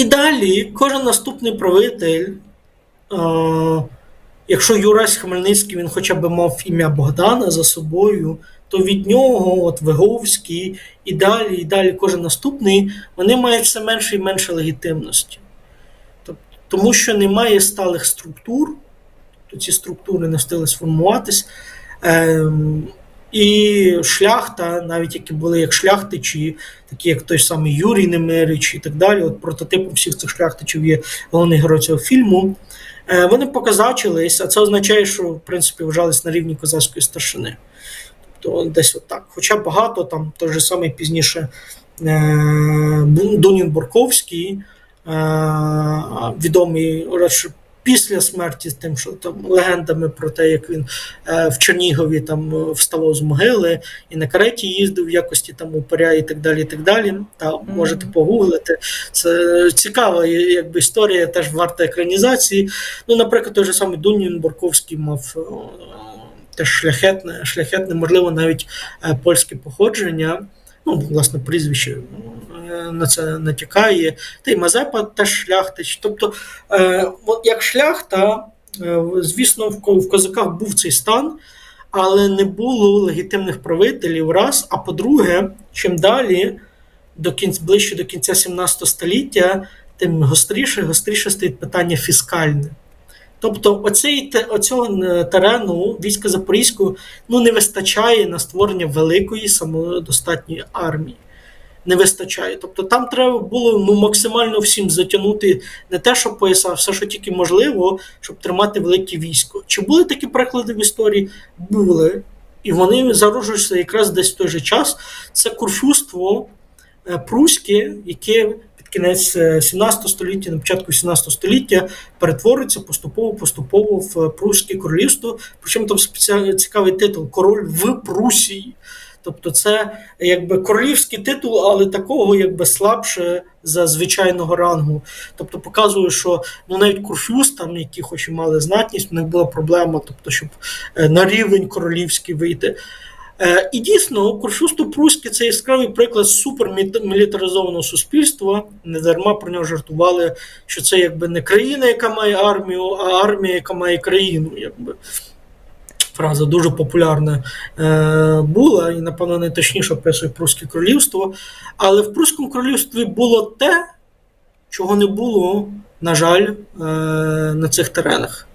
І далі кожен наступний правитель, е, якщо Юрась Хмельницький він хоча б мав ім'я Богдана за собою, то від нього, от Виговський, і далі, і далі кожен наступний, вони мають все менше і менше легітимності. Тобто, тому що немає сталих структур, то ці структури не встигли сформуватись. Ем, і шляхта, навіть які були як шляхтичі, такі як той самий Юрій Немирич і так далі. От прототипом всіх цих шляхтичів є головний герой цього фільму. Е, Вони показачились, а це означає, що в принципі вважались на рівні козацької старшини. Тобто десь отак. Хоча багато там той же самий пізніше е, Дунін Борковський, е, відомий радше після смерті, тим, що там легендами про те, як він е, в Чернігові там е, вставав з могили і на кареті їздив в якості там упоря і так далі. і так далі. Та можете погуглити. Це цікава якби, історія, теж варта екранізації. Ну, наприклад, той же самий Дунін Борковський мав. е, Теж шляхетне, шляхетне, можливо, навіть е, польське походження. Ну, власне, прізвище е, на це натякає. Та й Мазепа теж шляхтич. Тобто, е, от як шляхта, е, звісно, в, козаках був цей стан, але не було легітимних правителів, раз. А по-друге, чим далі, до кінць, ближче до кінця 17 століття, тим гостріше, гостріше стоїть питання фіскальне. Тобто, оцей, оцього е, терену війська Запорізького ну, не вистачає на створення великої самодостатньої армії. Не вистачає. Тобто там треба було ну, максимально всім затягнути не те, що пояса, все, що тільки можливо, щоб тримати велике військо. Чи були такі приклади в історії? Були. І вони зароджуються якраз десь в той же час. Це курфюрство е, пруське, яке кінець е, 17 століття, на початку 17 століття перетворюється поступово-поступово в Прусське королівство. Причому там спеціальний цікавий титул Король в Прусії. Тобто це якби королівський титул, але такого якби слабше за звичайного рангу. Тобто показує, що ну навіть Курфюз, там, які хоч і мали знатність, в них була проблема, тобто, щоб е, на рівень королівський вийти. Е, І дійсно, Курфюсто Пруське це яскравий приклад супермілітаризованого суспільства. Не дарма про нього жартували, що це якби не країна, яка має армію, а армія, яка має країну. Якби. Фраза дуже популярна е, була і, напевно, найточніше описує Прусське королівство. Але в Прусському королівстві було те, чого не було, на жаль, е, на цих теренах.